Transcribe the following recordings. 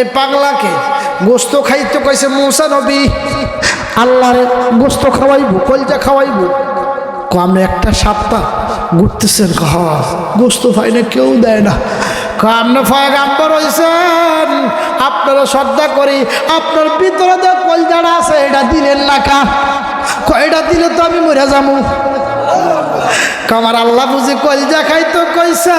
এই পাগলাকে গোস্ত খাইতে কইছে মৌসা নবী। আল্লাহরে গোস্ত খাওয়াইবো, কলজা খাওয়াইবো। আমরা একটা সপ্তাহ ঘুরতেছেন গোস্ত না কেউ দেয় না। কামনে ফয়গাম্বর হয়েছেন আপনারা শ্রদ্ধা করি, আপনার ভিতরে যে কলজাটা আছে, এটা দিলেন না কা? কয়টা দিলে তো আমি মরে যাব। কামার আল্লাহ বুঝি কলজা খাইতো কইছে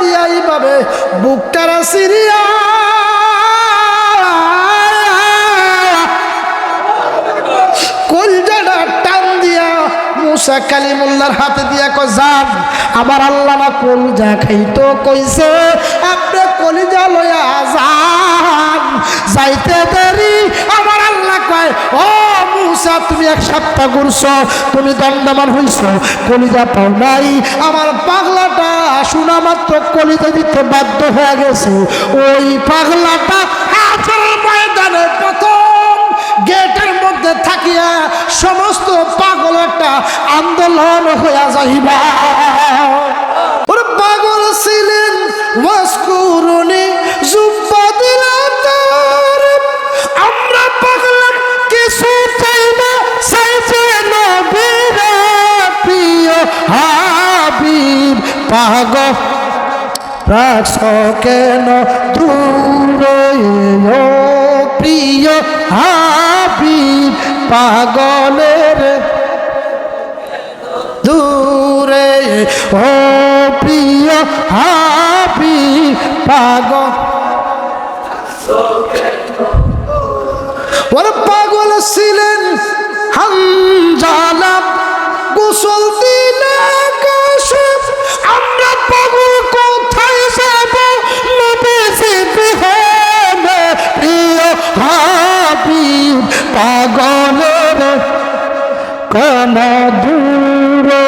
দিয়া এইভাবে বুকটারা সিরিয়া হাতে আবার আল্লাহ কলজা খাইতো কইছে, আপনি কলিজা লইয়া যান, যাইতে দেরি। আমার আল্লাহ কয়, ও মুসা, তুমি এক সপ্তাহ ঘুরছ, তুমি দণ্ডমান হইছ, কলিজা পাও নাই, আমার পাগলাটা শোনা মাত্র কলিজা দিতে বাধ্য হয়ে গেছে। ওই পাগলাটা ময়দানে প্রথম গেটের মধ্যে থাকিয়া সমস্ত পাগল একটা আন্দোলন হইয়া যাইবা। পাগল ছিলেন ওয়াসকুরুনি জুব্বা চাই না নবীর প্রিয় পাগল রাখছ কেন দূরে প্রিয় হাবিব পাগলের দূরে। ও প্রিয় হাবিব পাগল। ওর পাগল ছিলেন হামজালা গোসল কোন দূরে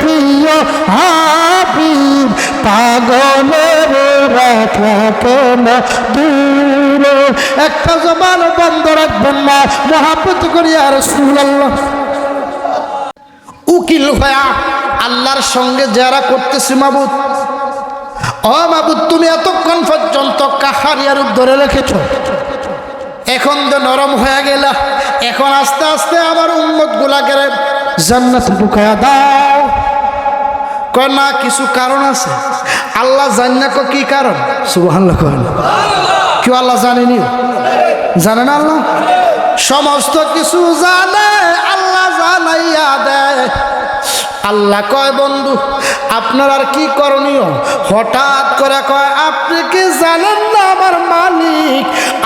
প্রিয় হাবিব, পাগলের রাখা কোন দূরে। একটা জবান বন্ধ রাখবেন না মহাপত করি আর সুল্লাহ উকিল হয়া আল্লাহর সঙ্গে যারা করতেছি মাবুদ। ও মাবুদ, তুমি এতক্ষণ পর্যন্ত কাহারিয়ার ধরে রেখেছ? এখন তো নরম হয়ে গেল এখন আস্তে আস্তে আবার উম্মত গুলাকে জান্নাত ঢুকায়া দাও। কয়, না, কিছু কারণ আছে। আল্লাহ জান না কি কারণ? সুবহানাল্লাহ কয়। কেউ আল্লাহ জানেনি? জানে না আল্লাহ? সমস্ত কিছু জানে, আল্লাহ জানাইয়া দেয়। আল্লাহ কয়, বন্ধু, আপনার আর কি করণীয়? হঠাৎ করে কয়, আপনি কি জানেন না আমার মালিক?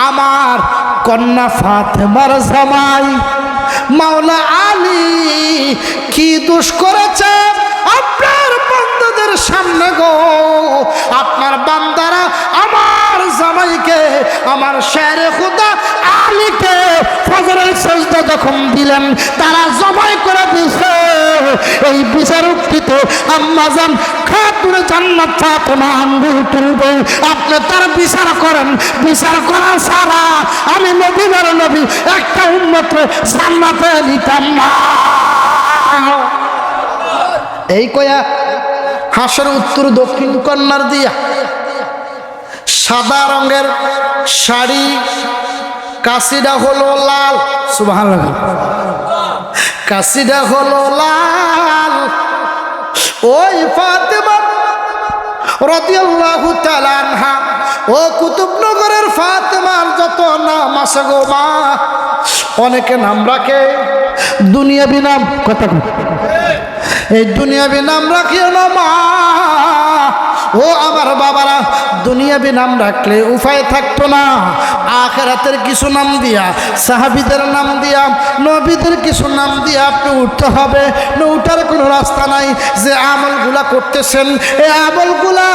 আমার কন্যা ফাতেমার জামাই, মাওলা আলী কি দোষ করেছে আপনার বান্দাদের সামনে গো? আপনার বান্দারা আমার জামাইকে, আমার শেরে খুদা আলীকে ফজরের সেজদা যখন দিলেন, তারা জবাই করে দিছে এই বিচার উক্তিতে আম্মাজান খাতুনে জান্নাত ফাতেমা আঙ্গুল তুলবে। আপনি তার বিচার করেন। বিচার করা ছাড়া আমি নবীর নবী, একটা উন্নত জান্নাতে নিতাম না। এই কয়া হাঁসের উত্তর দক্ষিণ কন্যার দিয়া সাদা রঙের শাড়ি, কাশিটা হলো লাল। সুবাহ কাশিটা হলো লাল। ওই ফাতেমা রাদিয়াল্লাহু তাআলা আনহা। ও কুতুবনগরের ফাতেমার যত নাম আছে গো মা, অনেকে নাম রাখে। দুনিয়াবি নাম, কথা এই দুনিয়াবি নাম রাখিও না মা। ও আমার বাবারা, দুনিয়াবি নাম রাখলে উপায় থাকতো না। আখেরাতের কিছু নাম দিয়া, সাহাবিদের নাম দিয়া, নবীদের কিছু নাম দিয়া আপনি উঠতে হবে। উঠার কোনো রাস্তা নাই যে আমলগুলা করতেছেন। এই আমলগুলা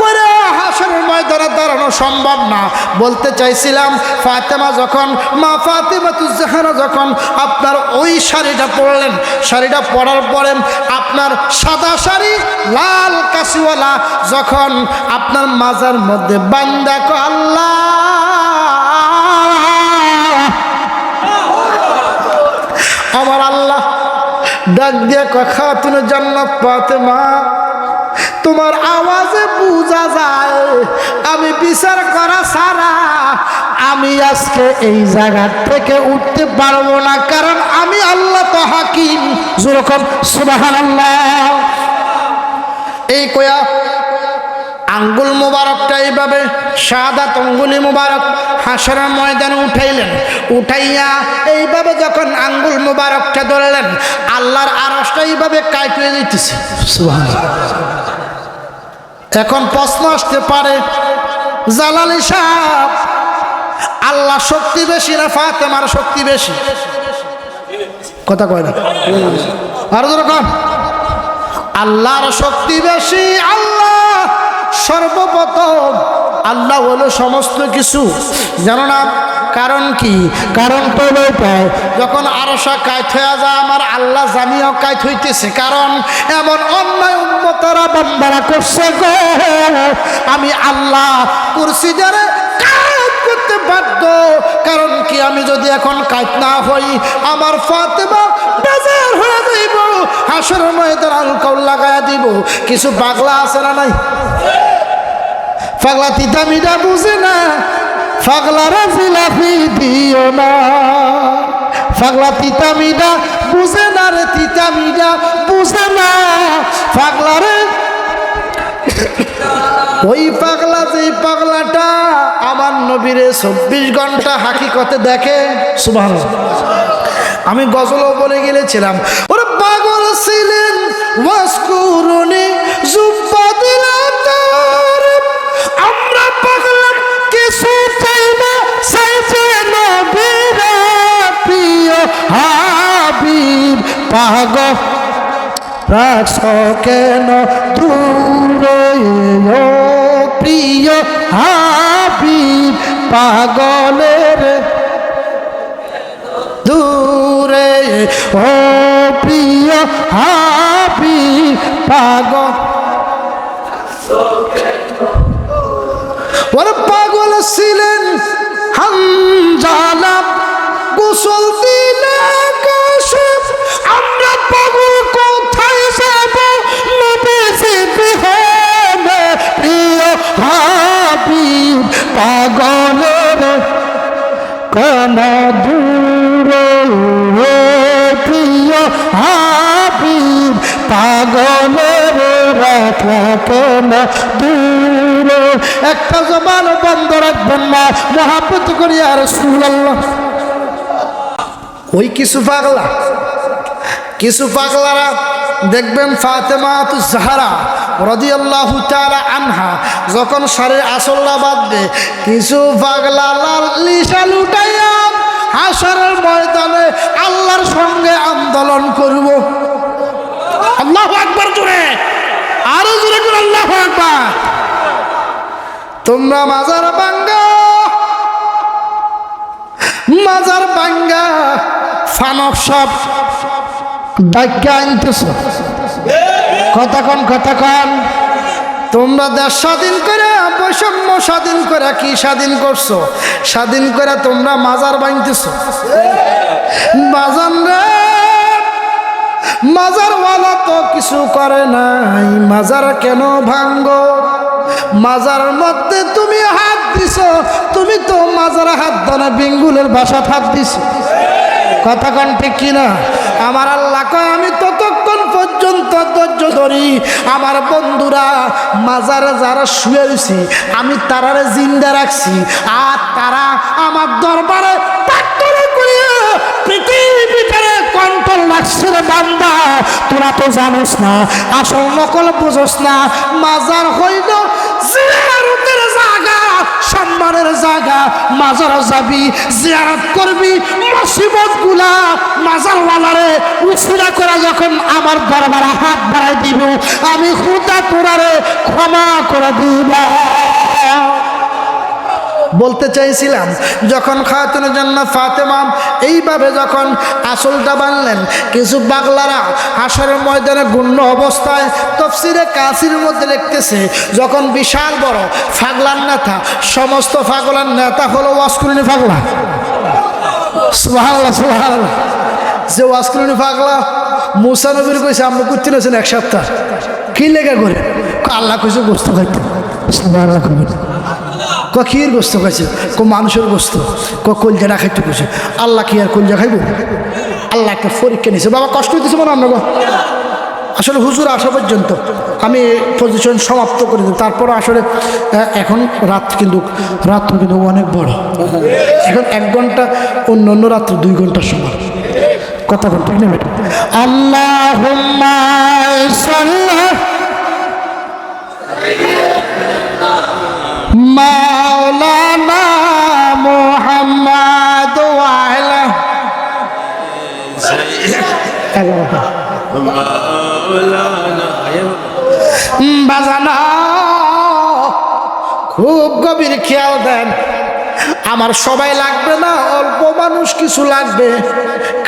করে হাসের ময়দানে দাঁড়ানো সম্ভব না। বলতে চাইছিলাম, ফাতেমা যখন, মা ফাতেমা তুজাহানা যখন আপনার ওই শাড়িটা পরলেন, শাড়িটা পরার পরে আপনার সাদা শাড়ি, লাল কাশিওয়ালা যখন আপনার মাজার মধ্যে বান্দা কো আল্লাহ। আমার আল্লাহ ডাক দিয়ে কথা তুমি জান্নাত পাতে মা তোমার আমি আজকে এই জায়গা থেকে উঠতে পারব না, কারণ আমি আল্লাহ তো হাকিম। যেরকম সুবাহান এই কয়া, আঙ্গুল মুবারকটা এইভাবে সাদাত অঙ্গুলি মুবারক হাসরের ময়দানে উঠাইলেন। উঠাইয়া এইভাবে যখন আঙ্গুল মুবারকটা ধরলেন, আল্লাহর আরসটা এইভাবে কাইটে দিতেছে। এখন প্রশ্ন আসতে পারে, জালালি সাহ আল্লাহ শক্তি বেশি না ফাতেমার শক্তি বেশি? কথা কয় না। আরও যেরকম আল্লাহর শক্তি বেশি, আল্লাহ সর্বপ্রথম। আল্লাহ হলো সমস্ত কিছু। জানো না, কারণ কি? কারণ তো পায় যখন আরশা কায়ত হয়ে যায়, আমার আল্লাহ জানিও কায়ত হইতেছে। কারণ এমন অন্যায় উন্মতরা বন্দারা করছে গো। আমি আল্লাহ কুরসি যারা বাধ্য। কারণ কি, আমি যদি এখন কায়ত না হই, আমার ফাতেমা বেজার হয়ে যাইব। হাসর ময়দান আলকাউল লাগায়া দিব। কিছু পাগলা আছে না নাই? পাগলা তিতা মিটা বুঝে না। পাগলারা জিলাপি দিও না। পাগলা তিতা মিটা বুঝে না রে তিতা মিটা বুঝে না। পাগলারে ওই পাগলা যে পাগলাটা আমার নবীরে চব্বিশ ঘণ্টা হাকিকতে দেখে। সুভান আমি গজলও বলে গেলেছিলাম ওরা পাগল ছিলেন ওয়াসকুরুনি জুব্বা দিলা তার। আমরা পাগলা কিছু চাই না চাইছে নবীর প্রিয় হাবিব। পাগল রাখছ কেন ও প্রিয় হাবিব পাগলের। দূরে ও প্রিয় হাবিব পাগল। ওর পাগল ছিলেন হামজালা গোসল প্রিয় একটা জবান বন্ধ রাখবেন না মহাপত করি আর ওই কিছু পাগলা, কিছু পাগলারা দেখবেন ফাতেমা তু জাহারা রদিয়াল্লাহু তাআলা আনহা, যখন সারে আসল্লা বাঁধবে, কিছু পাগলা লাল লিশা লুটাইয়া হাসরের ময়দানে আল্লাহর সঙ্গে আন্দোলন করব। আল্লাহ আকবার জোরে, আরও জোরে করে আল্লাহ আকবার। তোমরা মাজার বাঙ্গা মাজার বাঙ্গা ফানক সব ডাক্যা আনতেছ। কতক্ষণ কতক্ষণ তোমরা দেশ স্বাধীন করে, বৈষম্য স্বাধীন করে কি স্বাধীন করছ? স্বাধীন করে তোমরা মাজার বানতেছ বাজান রে, মাজারওয়ালা তো কিছু করে নাই। মাজার কেন ভাঙ্গ? মাজার মধ্যে তুমি হাত দিছ, তুমি তো মাজার হাত দানা বেঙ্গুলের বাসা হাত দিছ। কথাক্ষণ ঠিক কিনা? আমার আল্লাহ কয়, আমি পর্যন্ত ধৈর্য ধরি। আমার বন্ধুরা, মাজারে যারা শুয়ে রয়েছে, আমি তারারে জিন্দা রাখছি। আর তারা আমার দরবারে প্রার্থনা কন্ট্রোল বান্দা। তোরা তো জানোস না, আসল নকল বুঝোস না। মাজার হইল সম্মানের জায়গা, মাজার যাবি, জিয়ারত করবি, মুসিবতগুলা মাজার ওয়ালারে উছিরা করে যখন আমার দরবারে হাত বাড়াই দিব, আমি খুদা তোরারে ক্ষমা করে দিব। বলতে চাইছিলাম যখন খাতুনের জন্য ফাতেমা, এইভাবে যখন আসলটা বানলেন, কিছু বাগলারা হাসরের ময়দানে গুণ্য অবস্থায় তফসিরে কাসির মধ্যে লিখতেছে যখন বিশাল বড় ফাগলার নেতা, সমস্ত ফাগলার নেতা হলো ওয়াসকুলিনী ফাগলা। সুবহানাল্লাহ সুবহানাল্লাহ। যে ওয়াসকুলিনী ফাগলা, মুসা নবীর কইছে আমরা করতে নেছেন এক সপ্তাহ। কি লেগে করে? আল্লাহ কইছে, গোস্ত খাইতে। ক কির গোস্ত খাইছে, ক মানুষের গোস্ত, ক কলজাটা খাইতে কইছে। আল্লাহ কি আর কলজা খাইব? আল্লাহ একটা পরীক্ষা নিছে। বাবা, কষ্ট হইতেছে মনে আপনার আসলে হুজুর আসা পর্যন্ত আমি পজিশন সমাপ্ত করে দিই তারপর আসলে এখন রাত কিন্তু রাত কিন্তু অনেক বড়। এখন এক ঘণ্টা, অন্য অন্য রাত্র দুই ঘণ্টার সময় কথা বলতে ঠিক না বেটা? আল্লাহ মাওলানা মোহাম্মদ বাজানা, খুব গভীর খেয়াল দেন। আমার সবাই লাগবে না, অল্প মানুষ কিছু লাগবে।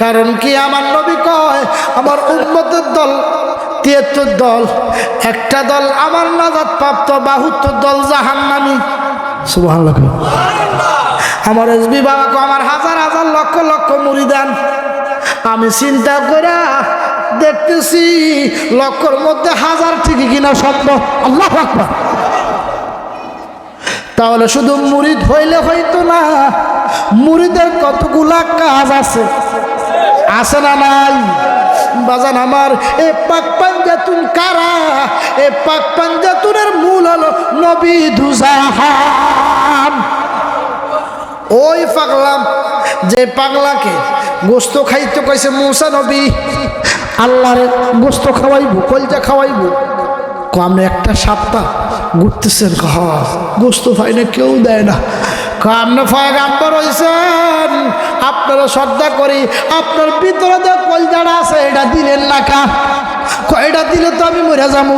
কারণ কি আমার নবী কয়, আমার উন্মতের দল তিয়াত্তর দল, একটা দল আমার নাজাদ প্রাপ্ত বাহুত্তর দল জাহান্নামি। সুবাহ আমার এসবি বাবাকে আমার হাজার হাজার লক্ষ লক্ষ মুড়ি দেন আমি চিন্তা করে দেখতেছি লক্ষর মধ্যে হাজার ঠিকই কিনা সম্ভব আল্লাহ আকবার। তাহলে শুধু মুরিদ হইলে হইতো না, মুরিদের কতগুলা কাজ আছে? আছে না নাই? বাজান আমার, এ পাক পাঞ্জাতুন কারা? এ পাক পাঞ্জাতুনের মূল হলো নবী দুজাহান ওই পাগলাম, যে পাগলাকে গোস্ত খাইতে কইছে মৌসা নবী, আল্লাহরে গোস্ত খাওয়াইবো, কলজা খাওয়াইবো। আমরা একটা সপ্তাহ ঘুরতেছেন গোস্ত পাই না, কেউ দেয় না। আপনি ফয়গাম্বর হয়েছেন আপনারা শ্রদ্ধা করি, আপনার ভিতরে যে কলজাটা আছে, এটা দিলেন না কা? এটা দিলে তো আমি মরে যাব।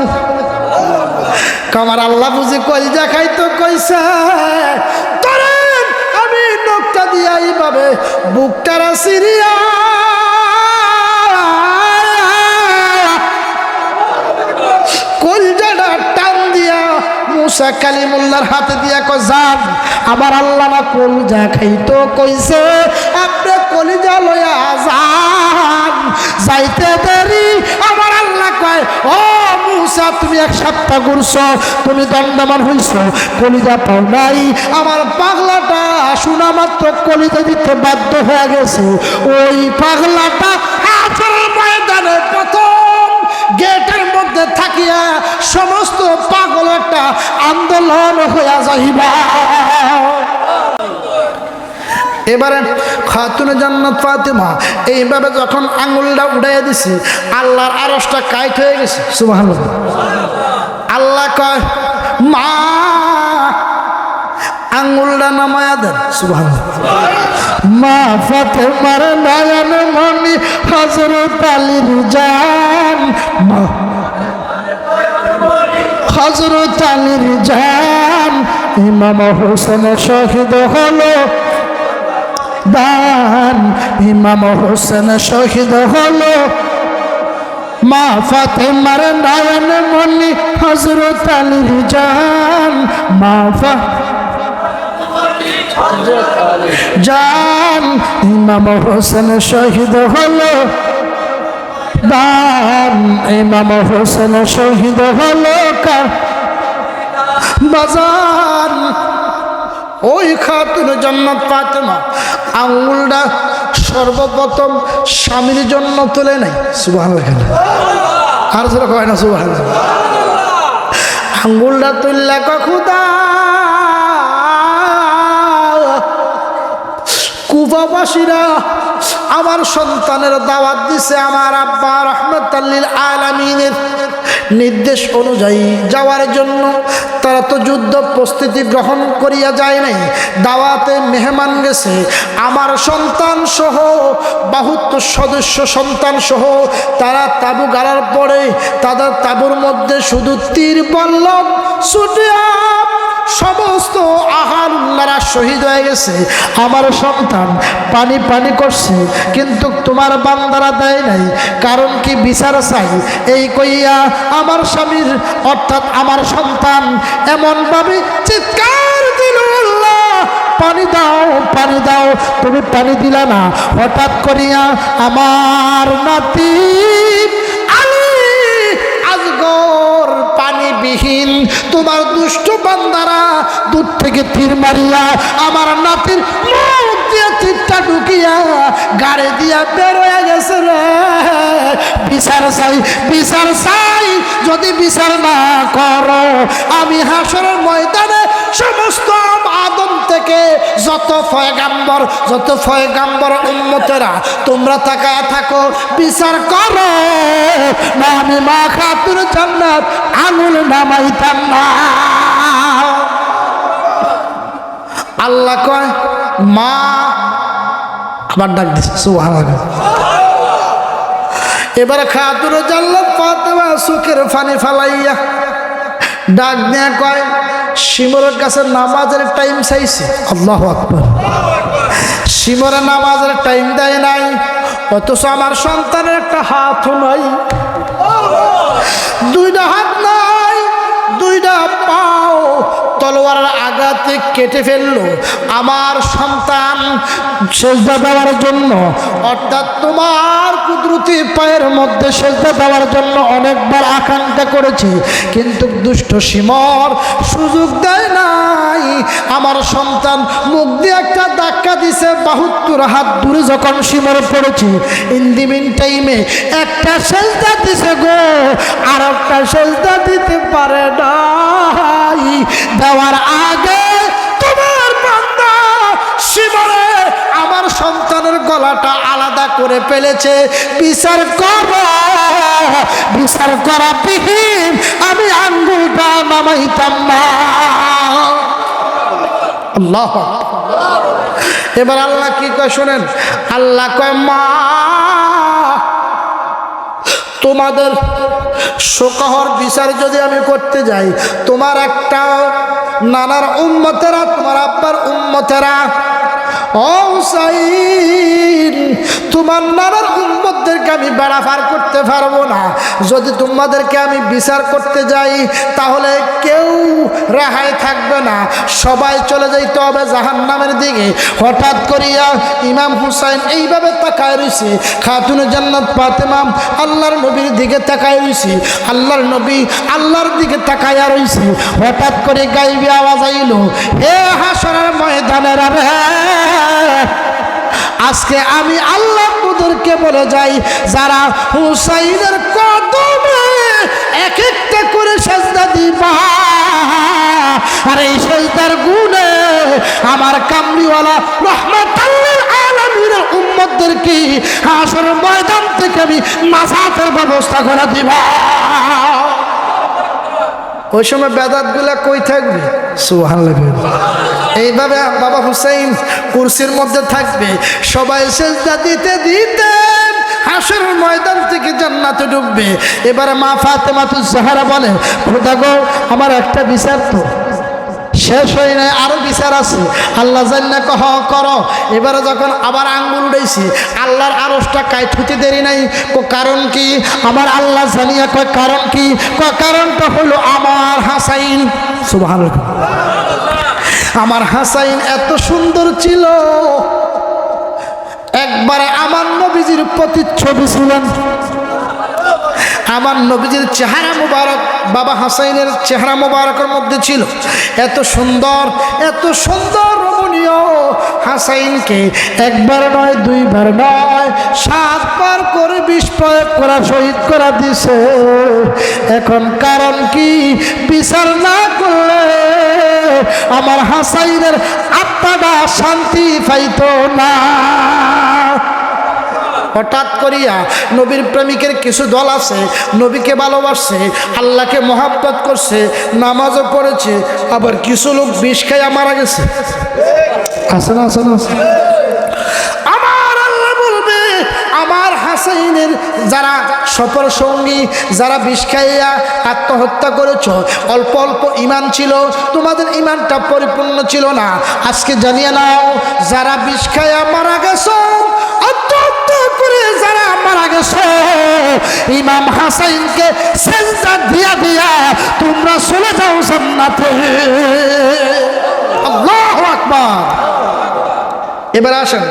কামার আল্লাহ বুঝি কলজা খাইতো কইছে। আমি নোকটা দিয়া এইভাবে বুকটারা সিরিয়া মুসা কালিমুল্লার হাতে দিয়া কয়, যান আবার আল্লাহ না কলজা খাইতো, কইছে, আপনি কলিজা লইয়া যান, যাইতে দেরি। আমার আল্লাহ কয়, ও মুসা, তুমি এক সপ্তাহ তুমি দণ্ডমান হইছ, কলিজা পাও নাই। আমার পাগলাটা শোনা মাত্র কলিজা দিতে বাধ্য হয়ে গেছে। ওই পাগলাটা ময়দানে প্রথম গেটের মধ্যে থাকিয়া সমস্ত পাগল একটা আন্দোলন হইয়া যাইবা। এবারে খাতুনে জান্নাত ফাতেমা এইভাবে যখন আঙুলটা উড়াইয়া দিছে, আল্লাহর আরসটা কাইট হয়ে গেছে সুবাহ আল্লাহ কয়, মা, আঙুলটা নামায়া দেন সুবাহ মা ফাতেমার নয়ন মনি হজরত আলীর জান, মা। হজরত আলীর জান ইমাম হোসেন শহীদ হলো। দান, ইমাম হোসেন শহীদ হলো। মা ফাতেমার নয়ন মনি হজরত আলীর জান মা জান ইমাম হোসেন শহীদ হলো। দান ইমাম হোসেন শহীদ হলো কার? বাজান ওই খাতুন জন্নত ফাতেমা। আঙ্গুলটা সর্বপ্রথম স্বামীর জন্য তুলে নাই সুবাহ আর যেটা কয় না সুবাহ আঙ্গুলটা তুললা কখুদা কুফাবাসীরা আমার সন্তানের দাওয়াত দিছে আমার আব্বা রহমতাল্লিল আলামিনের। নির্দেশ অনুযায়ী যাওয়ার জন্য তারা তো যুদ্ধ প্রস্তুতি গ্রহণ করিয়া যায় নাই, দাওয়াতে মেহমান গেছে। আমার সন্তান সহ বাহুত্তর সদস্য সন্তান সহ তারা তাবু গাড়ার পরে তাদের তাবুর মধ্যে শুধু তীর বল্লভ ছুটিয়া সমস্ত আহার উল্লারা শহীদ হয়ে গেছে। আমার সন্তান পানি পানি করছে, কিন্তু তোমার বান্দারা দেয় নাই। কারণ কি বিচার চাই? এই কইয়া আমার স্বামীর, অর্থাৎ আমার সন্তান এমনভাবে চিৎকার দিল পানি দাও পানি দাও, তুমি পানি দিলা না। হঠাৎ করিয়া আমার নাতি বিহীন তোমার দুষ্ট বান্দারা দূর থেকে তীর মারিয়া আমার নাতির তীরটা ঢুকিয়া গাড়ি দিয়া বের হয়ে গেছে রে। বিচার চাই বিচার চাই, যদি বিচার না করো, আমি হাসরের ময়দানে সমস্ত থেকে যত ফয়গাম্বর যত ফয়গাম্বর উন্মতেরা তোমরা তাকায় থাকো, বিচার করো। না আমি মা খাতুর জান্নাত, আঙুল নামাইতাম না আল্লাহ কয়, মা আবার ডাক দিচ্ছে সুবহানাল্লাহ। এবার খাতুর জান্নাত ফাতেমা সুখের ফানি ফালাইয়া ডাক দেয়া কয় শিমরের কাছে নামাজের টাইম চাইছে। আল্লাহ আকবর। শিমরে নামাজের টাইম দেয় নাই, অথচ আমার সন্তানের একটা হাতও নাই। দুইটা হাত নাই, দুইটা পাও তলোয়ারের আঘাতে কেটে ফেলল। আমার সন্তান সেজদা দেওয়ার জন্য, অর্থাৎ তোমার কুদরতি পায়ের মধ্যে সেজদা দেওয়ার জন্য অনেকবার আকাঙ্ক্ষা করেছে। কিন্তু দুষ্ট সিমর সুযোগ দেয় নাই। আমার সন্তান মুখ দিয়ে একটা ধাক্কা দিছে, বাহুত্তর হাত দূরে যখন সিমর পড়েছে। ইন্দিমিন টাইমে একটা সেজদা দিছে গো, আর একটা সেজদা দিতে পারে নাই। দেওয়ার আগে তোমার বান্দা শিবরে আমার সন্তানের গলাটা আলাদা করে ফেলেছে। বিচার কর, বিচার করা বিহীন। আমি আঙ্গুলটা নামাইতাম না। আল্লাহ। এবার আল্লাহ কি কয় শোনেন? আল্লাহ কয়, মা, তোমাদের শোকহর বিচার যদি আমি করতে যাই, তোমার একটা নানার উম্মতেরা, তোমার আব্বার উম্মতেরা ও হুসাইন তোমার নানার উম্মতদেরকে আমি বেড়া পার করতে পারব না। যদি তোমাদেরকে আমি বিচার করতে যাই, তাহলে কেউ রেহাই থাকবে না। সবাই চলে যাইতে হবে জাহান নামের দিকে। হঠাৎ করিয়া ইমাম হুসাইন এইভাবে তাকায় রয়েছে খাতুন জান্নাত পাতেমাম আল্লাহর নবীর দিকে তাকায় রয়েছে আল্লাহর নবী আল্লাহর দিকে তাকাইয়া রয়েছে হঠাৎ করে গাইবে আওয়াজ আইল হে হাসরের ময়দানের রে আজকে আমি আল্লাহ তোদেরকে বলে যাই যারা হুসাইনের কদমে এক একটা করে সেজদা দিবা। আর এই সেজদার গুণে আমার কামলিওয়ালা রহমতাল্লাহ আলমীর উম্মতদেরকে হাসর ময়দান থেকে আমি মাসাতের ব্যবস্থা করে দিবা। ওই সময় বেদাতগুলা কই থাকবে? সুহান লাগবে এইভাবে বাবা হুসাইন কুরসির মধ্যে থাকবে। সবাই সেজদা দিতে দিতে হাসের ময়দান থেকে জান্নাতে ঢুকবে। এবারে মা ফাতেমাতুজ জাহারা বলে, খোদা গো, আমার একটা বিচার তো। শেষ হয় নাই, আরও বিচার আছে। আল্লাহ জান্না কহ, করো। এবারে যখন আবার আঙ্গুল উড়াইছি, আল্লাহর আরসটা কায় থুতে দেরি নাই। কো, কারণ কি? আমার আল্লাহ জানিয়া কয়, কারণ কি? ক কারণটা হলো আমার হাসাইন। আমার হাসাইন এত সুন্দর ছিল। একবারে আমার নবীজির প্রতিচ্ছবি ছিলেন আমার নবীজির চেহারা মুবারক, বাবা হাসাইনের চেহারা মুবারকের মধ্যে ছিল। এত সুন্দর এত সুন্দর হাসাইনকে একবার নয়, দুইবার নয়, সাতবার করে বিষ প্রয়োগ করা, শহীদ করা দিছে। এখন কারণ কি? বিচার না করলে আমার হাসাইনের আত্মাটা শান্তি পাইত না। হঠাৎ করিয়া নবীর প্রেমিকের কিছু দল আছে, নবীকে ভালোবাসছে, আল্লাহকে মহাব্বত করছে, নামাজও পড়েছে, আবার কিছু লোক বিষ খাইয়া মারা গেছে। আছে না আছে না আছে? আমার আল্লাহ বলবে আমার হাসাইনের যারা সফর সঙ্গী, যারা বিষ খাইয়া আত্মহত্যা করেছ, অল্প অল্প ইমান ছিল, তোমাদের ইমানটা পরিপূর্ণ ছিল না। আজকে জানিয়ে নাও, যারা বিষ খাইয়া মারা গেছো, আত্মহত্যা করে যারা মারা গেছো, ইমাম হাসাইনকে সেজদা দিয়া দিয়া তোমরা চলে যাও জান্নাতে। আল্লাহু আকবার। এবার আসেন।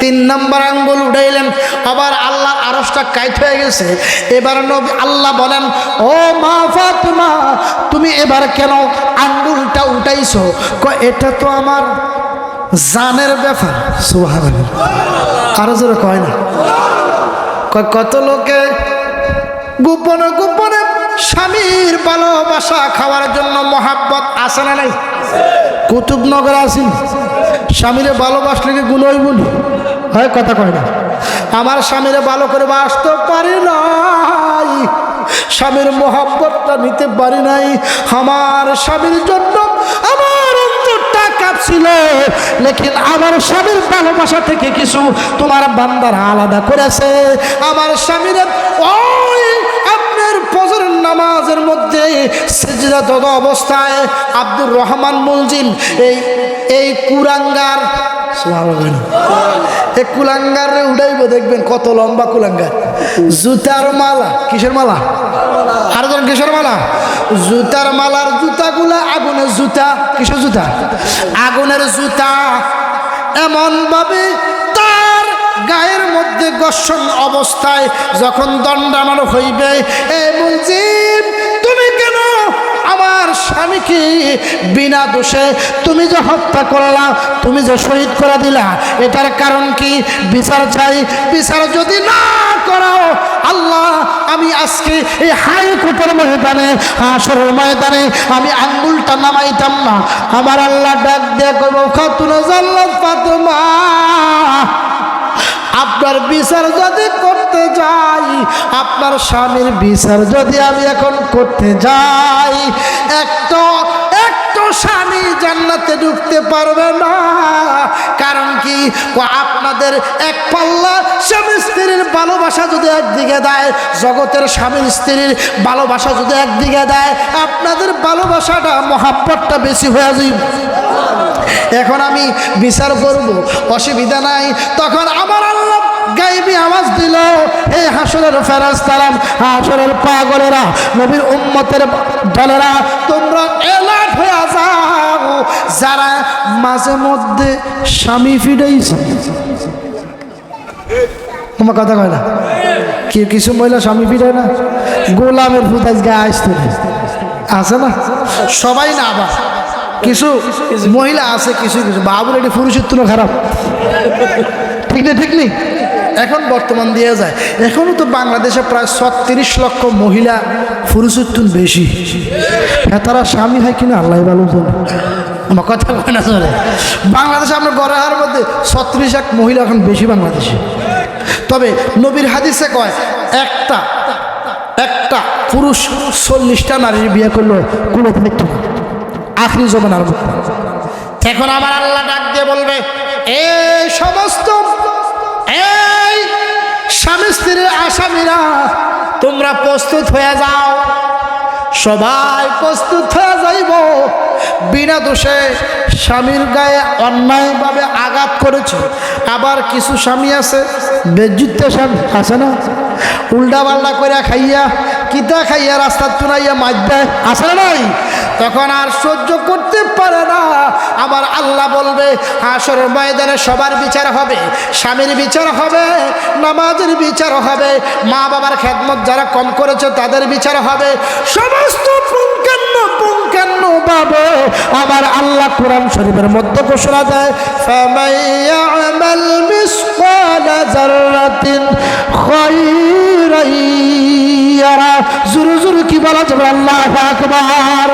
তিন নম্বর আঙ্গুল উঠাইলেন। আবার আল্লাহর আরও আরসটা কাইট হয়ে গেছে। এবার নবী আল্লাহ বলেন, ও মা ফাতেমা, তুমি এবার কেন আঙ্গুলটা উঠাইছো? কয়, এটা তো আমার জানের ব্যাপার। সুহান আরও জোরে কয় না। কত লোকে গোপনে গোপনে স্বামীর ভালোবাসা খাওয়ার জন্য মহাব্বত আসে না নাই? কুতুবনগর আসেন স্বামীরে ভালোবাসলে কি গুলোই বলি হয় কথা কয় না। আমার স্বামীরে ভালো করে বাসতে পারি নাই। স্বামীর মহাব্বতটা নিতে পারি নাই। আমার স্বামীর জন্য আমার অন্তরটা কাঁপছিল। লেকিন আমার স্বামীর ভালোবাসা থেকে কিছু তোমার বান্দারা আলাদা করেছে। আমার স্বামীর ওই আপনার ফজর নামাজের মধ্যে অবস্থায় আব্দুর রহমান মুলজিম এই এই কুরাঙ্গার কুলাঙ্গার দেখবেন কত লম্বা কুলাঙ্গার। মালা, কিসের মালা? আর মালা? জুতার মালার জুতাগুলা আগুনের জুতা। কিসের জুতা? আগুনের জুতা। এমন ভাবে তার গায়ের মধ্যে গর্ষণ অবস্থায় যখন দণ্ডানো হইবে, এ আমার স্বামীকে বিনা দোষে তুমি যে হত্যা করলা, তুমি যে শহীদ করে দিলা, এটার কারণ কি? বিচার চাই। বিচার যদি না করাও, আল্লাহ, আমি আজকে এই হাইকোর্টের ময়দানে আসরের ময়দানে আমি আঙ্গুলটা নামাইতাম না। আমার আল্লাহ ডাক দিয়ে করব খাতুন জাল্লাত ফাতেমা। আপনার বিচার যদি করতে যাই আপনার স্বামীর বিচার যদি আমি এখন করতে যাই একটা জান্নাতে ঢুকতে পারবে না। কারণ কি? আপনাদের এক পাল্লা স্বামী স্ত্রীর ভালোবাসা যদি একদিকে দেয়, জগতের স্বামী স্ত্রীর ভালোবাসা যদি একদিকে দেয়, আপনাদের ভালোবাসাটা, মহাব্বতটা বেশি হয়ে যাবে। এখন আমি বিচার করব, অসুবিধা নাই। তখন আমার আল্লাহ গাইবি আওয়াজ দিল এই হাসরের ফেরাজ তারাম হাসরের পাগলেরা, নবীর উম্মতের দলেরা, তোমরা এলার্ট হয়ে যাও। যারা মাঝে মধ্যে স্বামী ফিরাইছে তোমার কথা কয় না? কি কিছু মহিলা স্বামী ফিরে না? গোলামের ফুতাজ গায়ে আসতে নেই। আছে না? সবাই না আবার। কিছু মহিলা আছে, কিছু কিছু। বাবুর এটি পুরুষের তুলো খারাপ। ঠিক না, ঠিক নেই? এখন বর্তমান দিয়ে যায়। এখনও তো বাংলাদেশে প্রায় ছত্রিশ লক্ষ মহিলা পুরুষের বেশি। হ্যাঁ তারা স্বামী হয় কিনা আল্লাহ ভালো জানে। আমার কথা কয় না, চলে। বাংলাদেশে আমরা গড়াহার মধ্যে ছত্রিশ এক মহিলা এখন বেশি বাংলাদেশে। তবে নবীর হাদিসে কয়, একটা একটা পুরুষ চল্লিশটা নারীর বিয়ে করল কোনো দেখতো না আখরি মধ্যে এখন আমার আল্লাহ ডাক দিয়ে বলবে, এই সমস্ত, এই স্বামী স্ত্রীর আসামিরা, তোমরা প্রস্তুত হয়ে যাও। সবাই প্রস্তুত হয়ে যাইব। বিনা দোষে স্বামীর গায়ে অন্যায়ভাবে আঘাত করেছে। আবার কিছু স্বামী আছে বেজিত্য স্বামী, আছে না? উল্টা পাল্টা করে খাইয়া, কিতা খাইয়া রাস্তার চুনাইয়া মাছ দেয় না নাই? তখন আর সহ্য করতে পারে না। আবার আল্লাহ বলবে আসরের ময়দানে সবার বিচার হবে, স্বামীর বিচার হবে, নামাজের বিচার হবে মা বাবার খেদমত যারা কম করেছে তাদের বিচার হবে। সমস্ত পাবে আবার আল্লাহ কোরআন শরীফের মধ্যে ঘোষণা দেয় فَمَن يَعْمَلْ مِثْقَالَ ذَرَّةٍ خَيْرًا يَرَهُ জোরে জোরে কি বলা যাবে আল্লাহ আকবার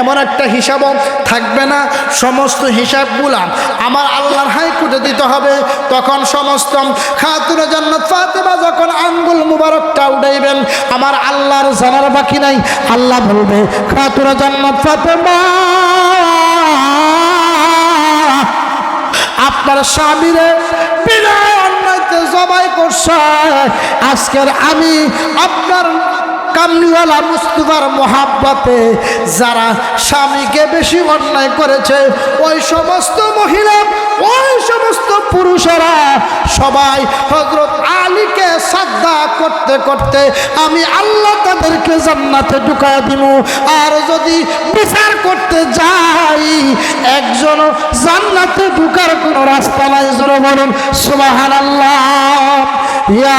এমন একটা হিসাবও থাকবে না। সমস্ত হিসাবগুলা আমার আল্লাহর হাইকোর্টে দিতে হবে। তখন সমস্ত খাতুনে জান্নাত ফাতেমা যখন আঙ্গুল মুবারকটা উঠাইবেন, আমার আল্লাহর জানার বাকি নাই। আল্লাহ বলবে, খাতুনে জান্নাত ফাতেমা, আপনার স্বামীরে বিনা অন্যায়তে জবাই করছে। আজকের আমি আপনার কামলিওয়ালা মুস্তফার মহাব্বতে যারা স্বামীকে বেশি অন্যায় করেছে, ওই সমস্ত মহিলা, ওই সমস্ত পুরুষেরা সবাই হজরত আলীকে শ্রদ্ধা করতে করতে আমি আল্লাহ তাদেরকে জান্নাতে ঢুকায় দিব আর যদি বিচার করতে যাই একজন জান্নাতে ঢুকার কোনো রাস্তা নাই। জোরে বলুন সুবাহান আল্লাহ ইয়া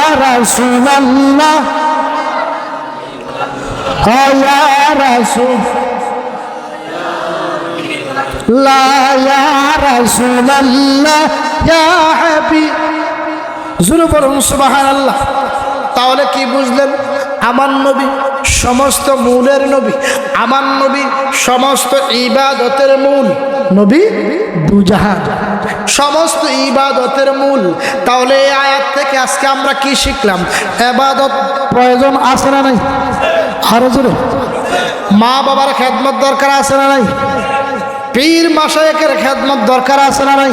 ইয়া রাসূলুল্লাহ ইয়া রাসূল। লা ইয়া রাসূলুল্লাহ, ইয়া হাবিব। জুরু বলুন, সুবহানাল্লাহ। তাহলে কি বুঝলেন? আমার নবী সমস্ত মূলের নবী, আমার নবী সমস্ত ইবাদতের মূল। নবী দুজাহান সমস্ত ইবাদতের মূল। তাহলে এই আয়াত থেকে আজকে আমরা কি শিখলাম? এবাদত প্রয়োজন আছে না নাই? আরও জোরে। মা বাবার খেদমত দরকার আছে না নাই? পীর মাসায়কের খেদমত দরকার আছে না নাই?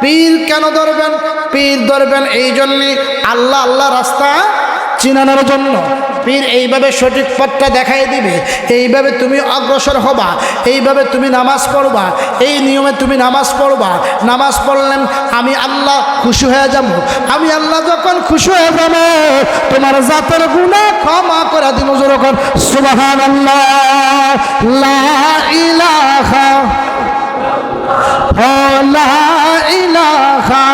পীর কেন ধরবেন? পীর ধরবেন এই জন্যে আল্লাহ আল্লাহ রাস্তা চিনানোর জন্য। পীর এইভাবে সঠিক পথটা দেখাই দিবে। এইভাবে তুমি অগ্রসর হবা। এইভাবে তুমি নামাজ পড়বা। এই নিয়মে তুমি নামাজ পড়বা। নামাজ পড়লেন আমি আল্লাহ খুশি হয়ে যাব। আমি আল্লাহ যখন খুশি হয়ে যাব, তোমার জাতের গুণা ক্ষমা করে দিন ইলাহা।